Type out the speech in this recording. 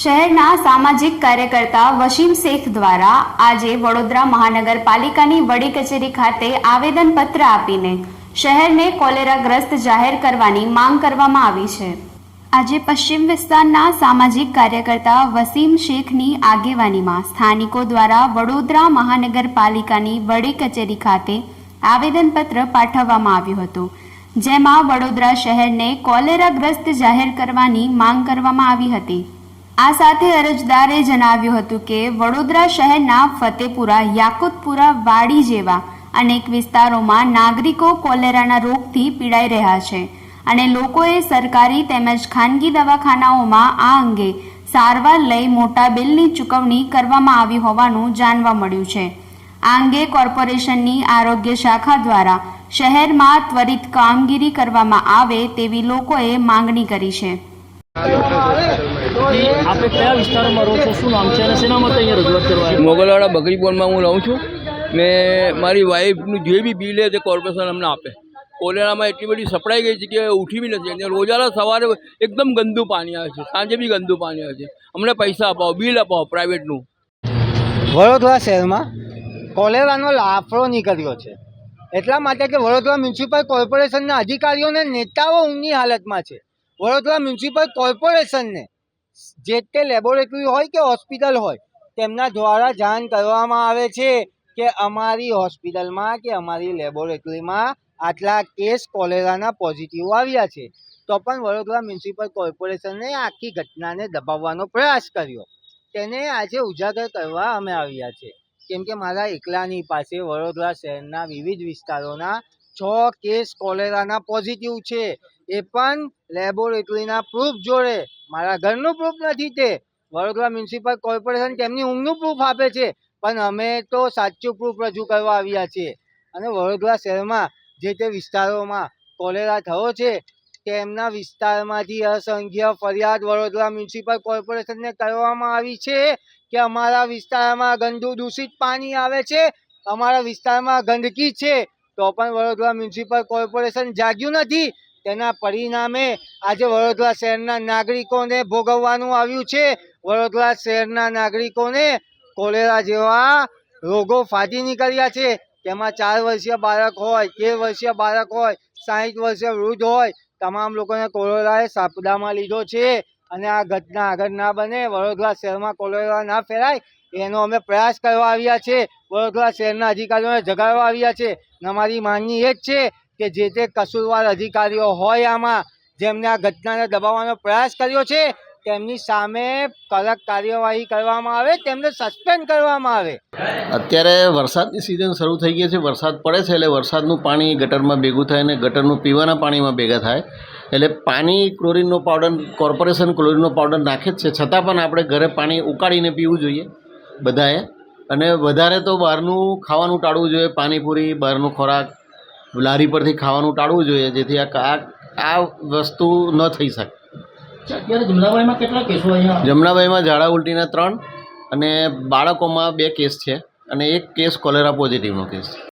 શહેરના સામાજિક કાર્યકર્તા વસીમ શેખ દ્વારા આજે વડોદરા મહાનગરપાલિકાની વડી કચેરી ખાતે આવેદનપત્ર આપીને શહેરને કોલેરાગ્રસ્ત જાહેર કરવાની માંગ કરવામાં આવી છે. આજે પશ્ચિમ વિસ્તારના સામાજિક કાર્યકર્તા વસીમ શેખની આગેવાનીમાં સ્થાનિકો દ્વારા વડોદરા મહાનગરપાલિકાની વડી કચેરી ખાતે આવેદનપત્ર પાઠવવામાં આવ્યું હતું, જેમાં વડોદરા શહેરને કોલેરાગ્રસ્ત જાહેર કરવાની માંગ કરવામાં આવી હતી. આ સાથે અરજદારે જણાવ્યું હતું કે વડોદરા શહેરના ફતેપુરા, યાકુતપુરા, વાડી જેવા અનેક વિસ્તારોમાં નાગરિકો કોલેરાના રોગથી પીડાઈ રહ્યા છે અને લોકોએ સરકારી તેમજ ખાનગી દવાખાનાઓમાં આ અંગે સારવાર લઈ મોટા બિલની ચૂકવણી કરવામાં આવી હોવાનું જાણવા મળ્યું છે. આ અંગે કોર્પોરેશનની આરોગ્ય શાખા દ્વારા શહેરમાં ત્વરિત કામગીરી કરવામાં આવે તેવી લોકોએ માંગણી કરી છે. આપણે કયા વિસ્તારમાં રહો છો? શું નામ છે અને શેના માટે અહીંયા રજૂઆત કરવા મોગલવાડા બકરીપોરમાં હું રહું છું. ને મારી વાઈફનું જે બી બિલ છે તે કોર્પોરેશન અમને આપે. કોલેરામાં એટલી બધી સપડાઈ ગઈ છે કે ઉઠી બી નથી અને રોજાના સવારે એકદમ ગંદુ પાણી આવે છે. સાંજે બી ગંદુ પાણી આવે છે. અમને પૈસા અપાવો બિલ અપાવો પ્રાઇવેટનું. વડોદરા શહેરમાં કોલેરાનો લાફડો નીકળ્યો છે. એટલા માટે કે વડોદરા મ્યુનિસિપલ કોર્પોરેશનના અધિકારીઓને નેતાઓ ઊંઘની હાલતમાં છે. વડોદરા મ્યુનિસિપલ કોર્પોરેશનને જે તે લેબોરેટરી હોય કે હોસ્પિટલ હોય, તેમના દ્વારા જાણ કરવામાં આવે છે કે અમારી હોસ્પિટલમાં કે અમારી લેબોરેટરીમાં આટલા કેસ કોલેરાના પોઝિટિવ આવ્યા છે. તો પણ વડોદરા મ્યુનિસિપલ કોર્પોરેશને આખી ઘટનાને દબાવવાનો પ્રયાસ કર્યો. તેને આજે ઉજાગર કરવા અમે આવ્યા છે. કેમ કે મારા એકલાની પાસે વડોદરા શહેરના વિવિધ વિસ્તારોના છ કેસ કોલેરાના પોઝિટિવ છે. એ પણ લેબોરેટરીના પ્રૂફ જોડે. મારા ઘરનું પ્રૂફ નથી તે. વડોદરા મ્યુનિસિપલ કોર્પોરેશન તેમની ઊંઘનું પ્રૂફ આપે છે. પણ અમે તો સાચું પ્રૂફ રજૂ કરવા આવ્યા છીએ. અને વડોદરા શહેરમાં જે તે વિસ્તારોમાં કોલેરા થયો છે, તેમના વિસ્તારમાંથી અસંખ્ય ફરિયાદ વડોદરા મ્યુનિસિપલ કોર્પોરેશનને કરવામાં આવી છે કે અમારા વિસ્તારમાં ગંદુ દૂષિત પાણી આવે છે. અમારા વિસ્તારમાં ગંદકી છે. તો પણ વડોદરા મ્યુનિસિપલ કોર્પોરેશન જાગ્યું નથી. તેના પરિણામે આજે વડોદરા શહેરના નાગરિકોને ભોગવવાનું આવ્યું છે. વડોદરા શહેરના નાગરિકોને કોલેરા જેવા રોગો ફાટી નીકળ્યા છે. તેમાં ચાર વર્ષીય બાળક હોય, તેર વર્ષીય બાળક હોય, સાહીઠ વર્ષીય વૃદ્ધ હોય, તમામ લોકોને કોલેરાએ સાપડામાં લીધો છે. અને આ ઘટના આગળ ના બને, વડોદરા શહેરમાં કોલેરા ના ફેલાય, એનો અમે પ્રયાસ કરવા આવ્યા છે. વડોદરા શહેરના અધિકારીઓને જગાડવા આવ્યા છે. અમારી માંગણી એ જ છે કે જે તે કસૂરવાર અધિકારીઓ હોય આમાં, જેમને આ ઘટનાને દબાવવાનો પ્રયાસ કર્યો છે, તેમની સામે કડક કાર્યવાહી કરવામાં આવે, તેમને સસ્પેન્ડ કરવામાં આવે. અત્યારે વરસાદની સિઝન શરૂ થઈ ગઈ છે, વરસાદ પડે છે એટલે વરસાદનું પાણી ગટરમાં ભેગું થાય અને ગટરનું પીવાના પાણીમાં ભેગા થાય. એટલે પાણી ક્લોરિનનો પાવડર કોર્પોરેશન ક્લોરીનનો પાવડર નાખે જ છે, છતાં પણ આપણે ઘરે પાણી ઉકાળીને પીવું જોઈએ બધાએ. અને વધારે તો બહારનું ખાવાનું ટાળવું જોઈએ, પાણીપુરી, બહારનો ખોરાક લારી પરથી ખાવાનું ટાળવું જોઈએ જેથી આ આ- વસ્તુ ન થઈ શકે. જમનાબાઈમાં ઝાડા ઉલટીના ત્રણ અને બાળકોમાં બે કેસ છે અને એક કેસ કોલેરા પોઝિટિવનો કેસ છે.